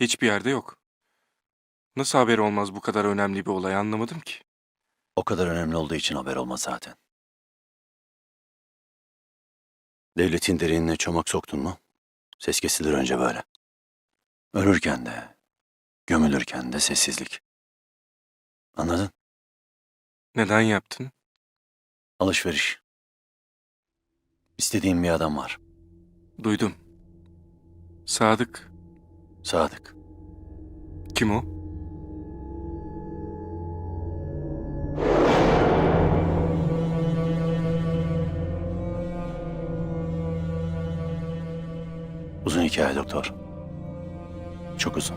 Hiçbir yerde yok. Nasıl haber olmaz bu kadar önemli bir olay anlamadım ki. O kadar önemli olduğu için haber olmaz zaten. Devletin derinine çomak soktun mu? Ses kesilir önce böyle. Ölürken de, gömülürken de sessizlik. Anladın? Neden yaptın? Alışveriş. İstediğim bir adam var. Duydum. Sadık. Sadık. Kim o? Uzun hikaye doktor. Çok uzun.